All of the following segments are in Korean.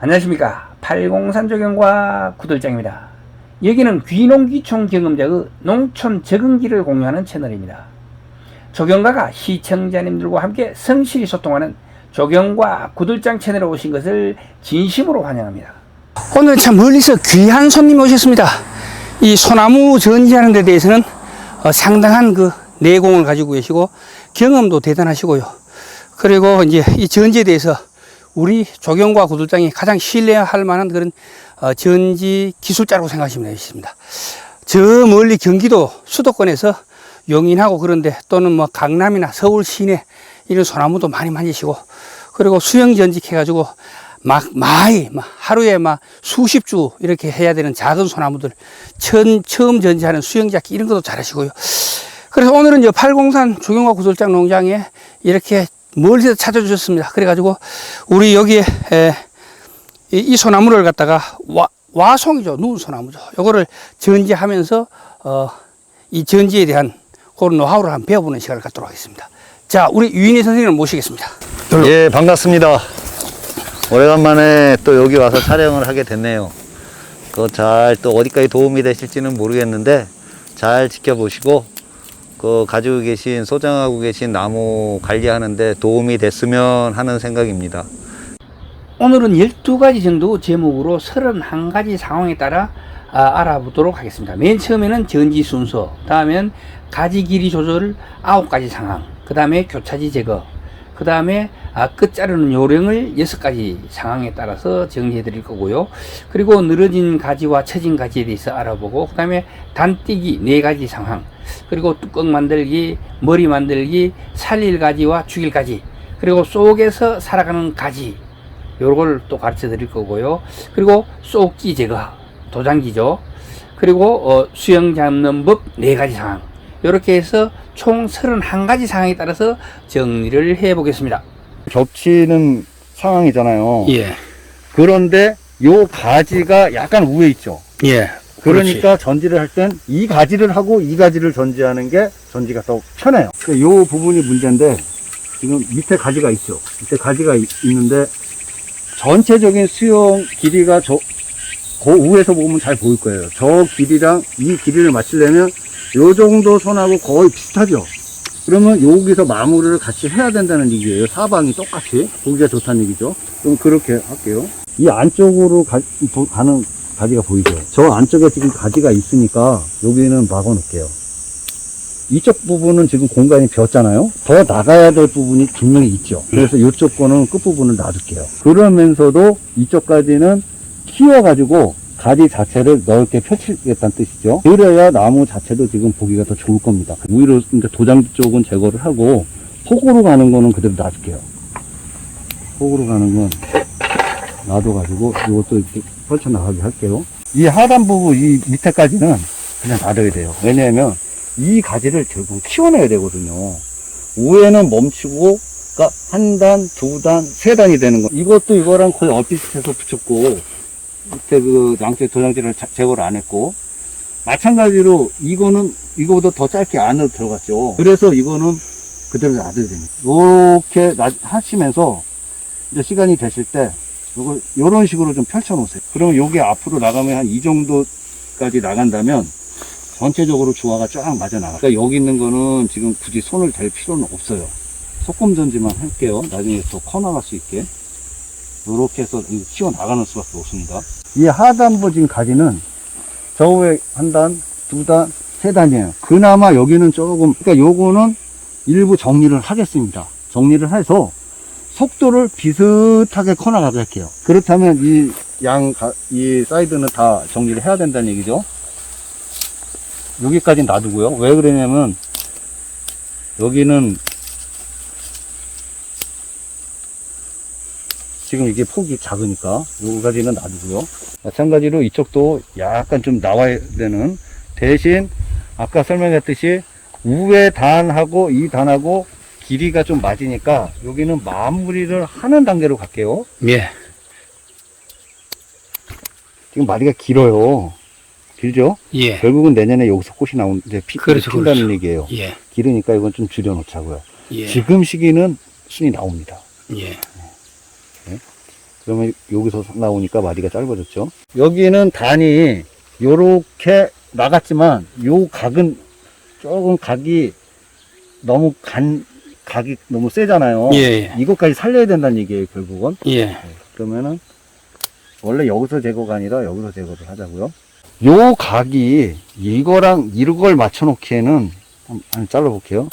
안녕하십니까. 803 조경과 구들장입니다. 여기는 귀농귀촌 경험자의 농촌 적응기를 공유하는 채널입니다. 조경가가 시청자님들과 함께 성실히 소통하는 조경과 구들장 채널에 오신 것을 진심으로 환영합니다. 오늘 참 멀리서 귀한 손님이 오셨습니다. 이 소나무 전지하는 데 대해서는 어, 상당한 그 내공을 가지고 계시고 경험도 대단하시고요. 그리고 이제 이 전지에 대해서 우리 조경과 구들장이 가장 신뢰할 만한 그런 어, 전지 기술자라고 생각하시면 되겠습니다. 저 멀리 경기도 수도권에서 용인하고 그런데 또는 뭐 강남이나 서울 시내 이런 소나무도 많이 만지시고 그리고 수영 전직 해가지고 막 많이 막 하루에 막 수십 주 이렇게 해야 되는 작은 소나무들 처음, 처음 전지하는 수영잡기 이런 것도 잘하시고요. 그래서 오늘은 저 팔공산 조경과 구설장 농장에 이렇게 멀리서 찾아주셨습니다. 그래가지고 우리 여기에 에, 이, 이 소나무를 갖다가 와, 와송이죠. 누운 소나무죠. 요거를 전지하면서 어, 이 전지에 대한 그런 노하우를 한번 배워보는 시간을 갖도록 하겠습니다. 자, 우리 유인희 선생님을 모시겠습니다. 예, 반갑습니다. 오래간만에 또 여기 와서 촬영을 하게 됐네요. 그 잘 또 어디까지 도움이 되실지는 모르겠는데 잘 지켜보시고 그 가지고 계신 소장하고 계신 나무 관리하는데 도움이 됐으면 하는 생각입니다. 오늘은 12가지 정도 제목으로 31가지 상황에 따라 아, 알아보도록 하겠습니다. 맨 처음에는 전지 순서, 다음엔 가지 길이 조절 9가지 상황, 그 다음에 교차지 제거, 그 다음에 아, 끝 자르는 요령을 6가지 상황에 따라서 정리해 드릴 거고요. 그리고 늘어진 가지와 처진 가지에 대해서 알아보고, 그 다음에 단뛰기 4가지 상황, 그리고 뚜껑 만들기, 머리 만들기, 살릴 가지와 죽일 가지, 그리고 속에서 살아가는 가지, 요걸 또 가르쳐 드릴 거고요. 그리고 쏙기 제거, 도장기죠. 그리고 어, 수영 잡는 법 네 가지 상황. 이렇게 해서 총 31가지 상황에 따라서 정리를 해 보겠습니다. 겹치는 상황이잖아요. 예. 그런데 요 가지가 약간 우에 있죠. 예. 그러니까 전지를 할 땐 이 가지를 하고 이 가지를 전지하는 게 전지가 더 편해요. 이 부분이 문제인데 지금 밑에 가지가 있죠. 밑에 가지가 있, 는데 전체적인 수영 길이가 저, 그 위에서 보면 잘 보일 거예요. 저 길이랑 이 길이를 맞추려면 요 정도 선하고 거의 비슷하죠. 그러면 여기서 마무리를 같이 해야 된다는 얘기예요. 사방이 똑같이 보기가 좋다는 얘기죠. 그럼 그렇게 할게요. 이 안쪽으로 가, 도- 가는 가지가 보이죠. 저 안쪽에 지금 가지가 있으니까 여기는 막아 놓을게요. 이쪽 부분은 지금 공간이 비었잖아요. 더 나가야 될 부분이 분명히 있죠. 그래서 이쪽 거는 끝부분을 놔둘게요. 그러면서도 이쪽까지는 키워 가지고 가지 자체를 넓게 펼치겠다는 뜻이죠. 그래야 나무 자체도 지금 보기가 더 좋을 겁니다. 오히려 이제 도장 쪽은 제거를 하고 폭으로 가는 거는 그대로 놔둘게요. 폭으로 가는 건 놔둬가지고 이것도 이렇게 펼쳐나가게 할게요. 이 하단부분, 이 밑에까지는 그냥 놔둬야 돼요. 왜냐하면 이 가지를 결국 키워내야 되거든요. 위에는 멈추고, 그러니까 한 단, 두 단, 세 단이 되는 거. 이것도 이거랑 거의 엇비슷해서 붙였고, 밑에 그 양쪽에 도장지를 자- 제거를 안 했고, 마찬가지로 이거는 이거보다 더 짧게 안으로 들어갔죠. 그래서 이거는 그대로 놔둬야 됩니다. 이렇게 놔- 하시면서 이제 시간이 되실 때 요걸 요런 식으로 좀 펼쳐 놓으세요. 그러면 요게 앞으로 나가면 한 이 정도까지 나간다면 전체적으로 조화가 쫙 맞아 나가. 그러니까 여기 있는 거는 지금 굳이 손을 댈 필요는 없어요. 소금 전지만 할게요. 나중에 더 커 나갈 수 있게. 요렇게 해서 키워 나가는 수밖에 없습니다. 이 하단부 지금 가지는 저 위에 한 단, 두 단, 세 단이에요. 그나마 여기는 조금, 그러니까 요거는 일부 정리를 하겠습니다. 정리를 해서 속도를 비슷하게 커나가게 할게요. 그렇다면 이 양, 가- 이 사이드는 다 정리를 해야 된다는 얘기죠. 여기까지 놔두고요. 왜 그러냐면, 여기는 지금 이게 폭이 작으니까 여기까지는 놔두고요. 마찬가지로 이쪽도 약간 좀 나와야 되는 대신 아까 설명했듯이 우회 단하고 이 단하고 길이가 좀 맞으니까 여기는 마무리를 하는 단계로 갈게요. 예. 지금 마디가 길어요. 길죠? 예. 결국은 내년에 여기서 꽃이 나온 이제 피, 그렇죠, 핀다는 그렇죠. 얘기예요. 예. 길으니까 이건 좀 줄여놓자고요. 예. 지금 시기는 순이 나옵니다. 예. 그러면 여기서 나오니까 마디가 짧아졌죠. 여기는 단이 요렇게 나갔지만 요 각은 조금 각이 너무 간 각이 너무 세잖아요. 예, 이것까지 살려야 된다는 얘기예요, 결국은. 예. 그러면은 원래 여기서 제거가 아니라 여기서 제거를 하자고요. 요 각이 이거랑 이걸 맞춰 놓기에는 한, 한 잘라 볼게요.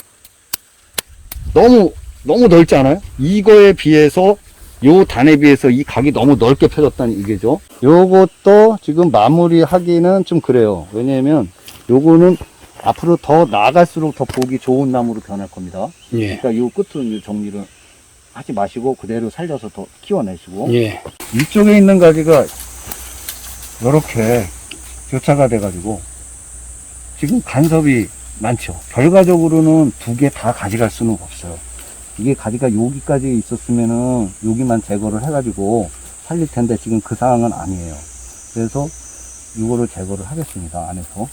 너무 너무 넓지 않아요? 이거에 비해서 요 단에 비해서 이 각이 너무 넓게 펴졌다는 얘기죠. 요것도 지금 마무리하기는 좀 그래요. 왜냐면 요거는 앞으로 더 나갈수록 더 보기 좋은 나무로 변할 겁니다. 예. 그러니까 요 끝은 정리를 하지 마시고 그대로 살려서 더 키워내시고 예. 이쪽에 있는 가지가 이렇게 교차가 돼가지고 지금 간섭이 많죠. 결과적으로는 두 개 다 가져갈 수는 없어요. 이게 가지가 여기까지 있었으면은 여기만 제거를 해가지고 살릴 텐데 지금 그 상황은 아니에요. 그래서 이거를 제거를 하겠습니다. 안에서.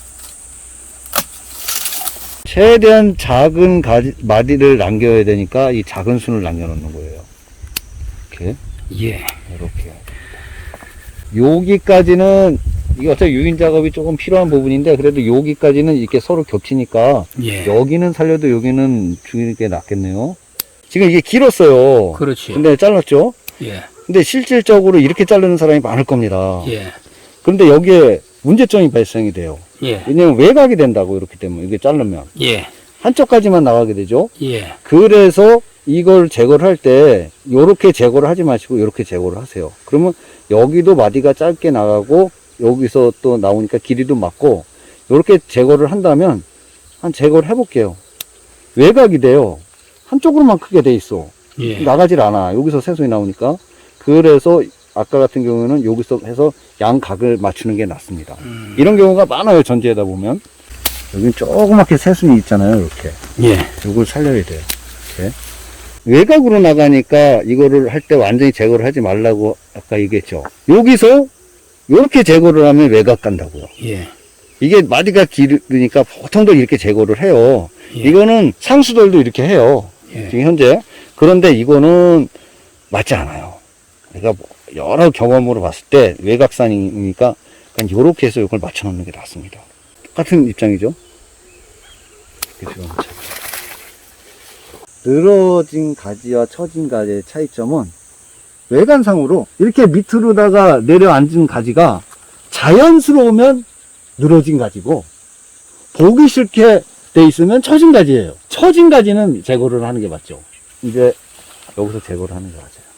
최대한 작은 가지, 마디를 남겨야 되니까 이 작은 순을 남겨놓는 거예요. 이렇게. 예. 이렇게. 여기까지는, 이게 어차피 유인 작업이 조금 필요한 부분인데, 그래도 여기까지는 이렇게 서로 겹치니까, 예. 여기는 살려도 여기는 죽이는 게 낫겠네요. 지금 이게 길었어요. 그렇지. 근데 잘랐죠? 예. 근데 실질적으로 이렇게 자르는 사람이 많을 겁니다. 예. 그런데 여기에 문제점이 발생이 돼요. 예. 왜냐면 외곽이 된다고, 이렇게 되면. 이게 자르면. 예. 한쪽까지만 나가게 되죠? 예. 그래서 이걸 제거를 할 때 요렇게 제거를 하지 마시고 요렇게 제거를 하세요. 그러면 여기도 마디가 짧게 나가고 여기서 또 나오니까 길이도 맞고 요렇게 제거를 한다면 한 제거를 해볼게요. 외곽이 돼요. 한쪽으로만 크게 돼 있어. 예. 나가질 않아. 여기서 새소리 나오니까. 그래서 아까 같은 경우에는 여기서 해서 양각을 맞추는 게 낫습니다. 음. 이런 경우가 많아요. 전지에다 보면. 여긴 조그맣게 새순이 있잖아요. 이렇게. 예. 이걸 살려야 돼요. 이렇게. 외곽으로 나가니까 이거를 할 때 완전히 제거를 하지 말라고 아까 얘기했죠. 여기서 이렇게 제거를 하면 외곽 간다고요. 예. 이게 마디가 길으니까 보통들 이렇게 제거를 해요. 예. 이거는 상수들도 이렇게 해요. 예. 지금 현재. 그런데 이거는 맞지 않아요. 그러니까 뭐 여러 경험으로 봤을 때 외곽산이니까 그냥 이렇게 해서 이걸 맞춰 놓는 게 낫습니다. 똑같은 입장이죠. 늘어진 가지와 처진 가지의 차이점은 외관상으로 이렇게 밑으로다가 내려앉은 가지가 자연스러우면 늘어진 가지고 보기 싫게 돼 있으면 처진 가지예요. 처진 가지는 제거를 하는 게 맞죠. 이제 여기서 제거를 하는 게 맞아요.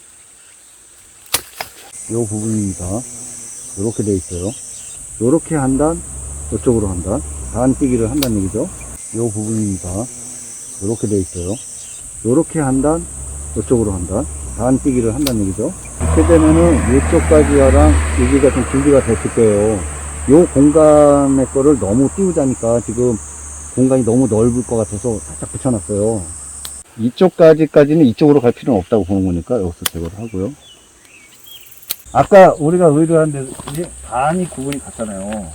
요 부분입니다. 이렇게 돼 있어요. 요렇게 한 단, 이쪽으로 한 단, 단 뛰기를 한다는 얘기죠. 요 부분입니다. 이렇게 돼 있어요. 요렇게 한 단, 이쪽으로 한 단, 단 뛰기를 한다는 얘기죠. 이렇게 되면은 이쪽까지랑 여기가 좀 분리가 됐을 거예요. 요 공간의 거를 너무 띄우자니까 지금 공간이 너무 넓을 것 같아서 살짝 붙여놨어요. 이쪽까지까지는 이쪽으로 갈 필요는 없다고 보는 거니까 여기서 제거를 하고요. 아까 우리가 의뢰한 데 단이 구분이 같잖아요.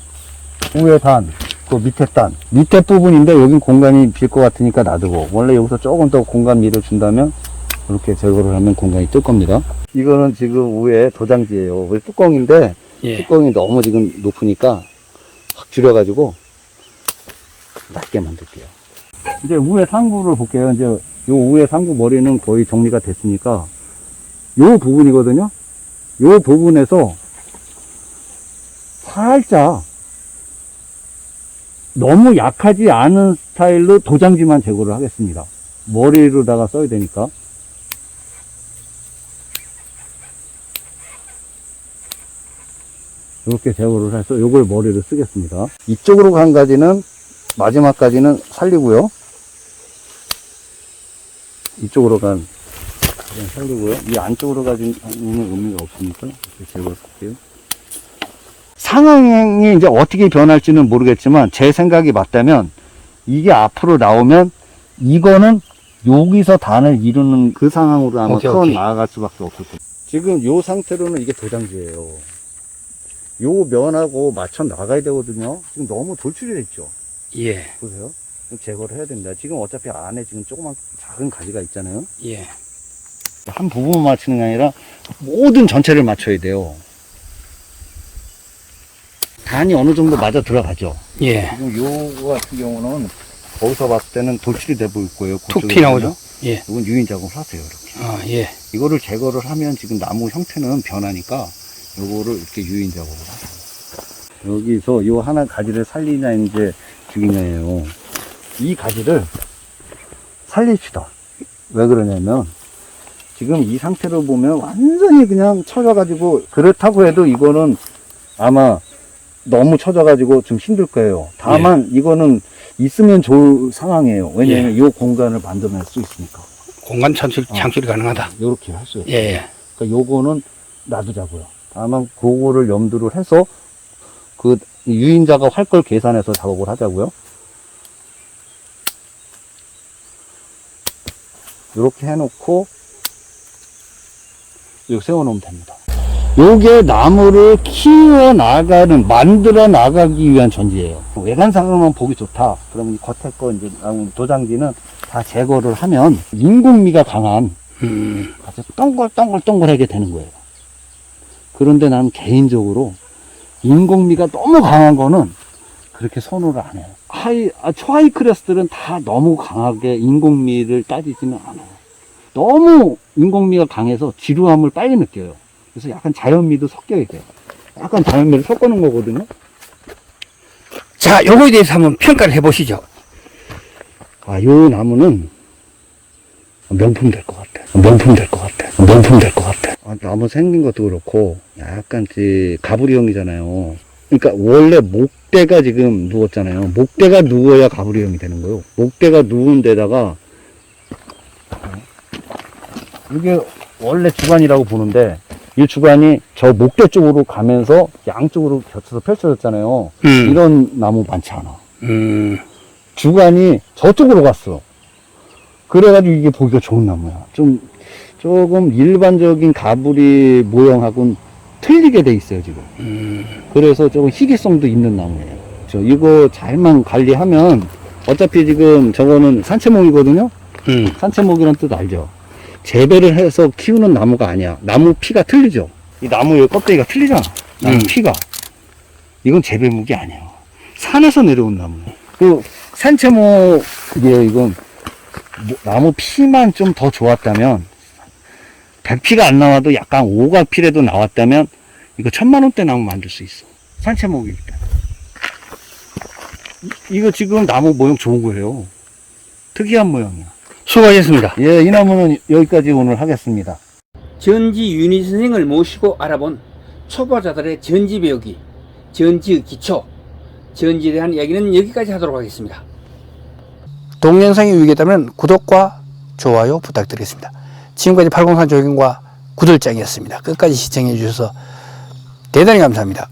위에 단, 그 밑에 단. 밑에 부분인데 여긴 공간이 빌 것 같으니까 놔두고 원래 여기서 조금 더 공간 밀어 준다면 이렇게 제거를 하면 공간이 뜰 겁니다. 이거는 지금 위에 도장지예요. 왜 뚜껑인데 예. 뚜껑이 너무 지금 높으니까 확 줄여가지고 낮게 만들게요. 이제 우회 상부를 볼게요. 이제 요 우회 상부 머리는 거의 정리가 됐으니까 요 부분이거든요. 요 부분에서 살짝 너무 약하지 않은 스타일로 도장지만 제거를 하겠습니다. 머리로다가 써야 되니까. 이렇게 제거를 해서 요걸 머리를 쓰겠습니다. 이쪽으로 간 가지는 마지막까지는 살리고요. 이쪽으로 간 가지는 살리고요. 이 안쪽으로 가지는 의미가 없으니까 이렇게 제거할게요. 상황이 이제 어떻게 변할지는 모르겠지만 제 생각이 맞다면 이게 앞으로 나오면 이거는 여기서 단을 이루는 그 상황으로 아마 오케이, 터 오케이. 나아갈 수밖에 없을 거예요. 지금 요 상태로는 이게 도장지예요. 요 면하고 맞춰 나가야 되거든요. 지금 너무 돌출이 돼 있죠. 예. 보세요. 제거를 해야 됩니다. 지금 어차피 안에 지금 조그만 작은 가지가 있잖아요. 예. 한 부분만 맞추는 게 아니라 모든 전체를 맞춰야 돼요. 단이 어느 정도 맞아 들어가죠. 예. 지금 요거 같은 경우는 거기서 봤을 때는 돌출이 돼 보일 거예요. 툭 튀나오죠? 예. 이건 유인 작업을 하세요, 이렇게. 아, 예. 이거를 제거를 하면 지금 나무 형태는 변하니까 요거를 이렇게 유인 작업을 하세요. 여기서 요 하나 가지를 살리냐 이제 중요해요. 이 가지를 살립시다. 왜 그러냐면 지금 이 상태로 보면 완전히 그냥 처져가지고 그렇다고 해도 이거는 아마 너무 처져가지고 좀 힘들 거예요. 다만 이거는 있으면 좋을 상황이에요. 왜냐면 이 공간을 만들어낼 수 있으니까. 공간 창출, 어. 창출이 가능하다. 이렇게 할 수 있어요. 예, 예. 그러니까 요거는 놔두자고요. 다만 그거를 염두를 해서 그 유인 작업 할 걸 계산해서 작업을 하자고요. 이렇게 해놓고 여기 세워놓으면 됩니다. 요게 나무를 키워 나가는 만들어 나가기 위한 전지예요. 외관상으로만 보기 좋다. 그러면 이 겉에 거 이제 나무 도장지는 다 제거를 하면 인공미가 강한 음, 아주 동글동글동글하게 되는 거예요. 그런데 나는 개인적으로 인공미가 너무 강한 거는 그렇게 선호를 안 해요. 하이, 아, 초하이 클래스들은 다 너무 강하게 인공미를 따지지는 않아요. 너무 인공미가 강해서 지루함을 빨리 느껴요. 그래서 약간 자연미도 섞여야 돼요. 약간 자연미를 섞어놓은 거거든요. 자, 요거에 대해서 한번 평가를 해보시죠. 아, 요 나무는 명품 될 것 같아. 명품 될 것 같아. 명품 될 것 같아. 아, 나무 생긴 것도 그렇고, 약간, 그, 가브리형이잖아요. 그러니까, 원래 목대가 지금 누웠잖아요. 목대가 누워야 가브리형이 되는 거예요. 목대가 누운 데다가, 이게 원래 주관이라고 보는데, 이 주관이 저 목대 쪽으로 가면서 양쪽으로 겹쳐서 펼쳐졌잖아요. 음, 이런 나무 많지 않아. 음, 주관이 저쪽으로 갔어. 그래가지고 이게 보기가 좋은 나무야. 좀, 조금 일반적인 가브리 모형하고는 틀리게 돼 있어요, 지금. 음, 그래서 조금 희귀성도 있는 나무예요. 저 이거 잘만 관리하면 어차피 지금 저거는 산채목이거든요? 음, 산채목이란 뜻 알죠? 재배를 해서 키우는 나무가 아니야. 나무 피가 틀리죠? 이 나무 의 껍데기가 틀리잖아. 나무 음. 피가. 이건 재배목이 아니야. 산에서 내려온 나무야. 그 산채목이에요, 이건. 뭐, 나무 피만 좀 더 좋았다면, 백피가 안 나와도 약간 오각피라도 나왔다면, 이거 천만 원대 나무 만들 수 있어. 이- 이거 지금 나무 모형 좋은 거예요. 특이한 모형이야. 수고하셨습니다. 예, 이 나무는 여기까지 오늘 하겠습니다. 전지 윤희 선생을 모시고 알아본 초보자들의 전지 배우기, 전지의 기초, 전지에 대한 이야기는 여기까지 하도록 하겠습니다. 동영상이 유익했다면 구독과 좋아요 부탁드리겠습니다. 지금까지 803 조경과 구들장이었습니다. 끝까지 시청해 주셔서 대단히 감사합니다.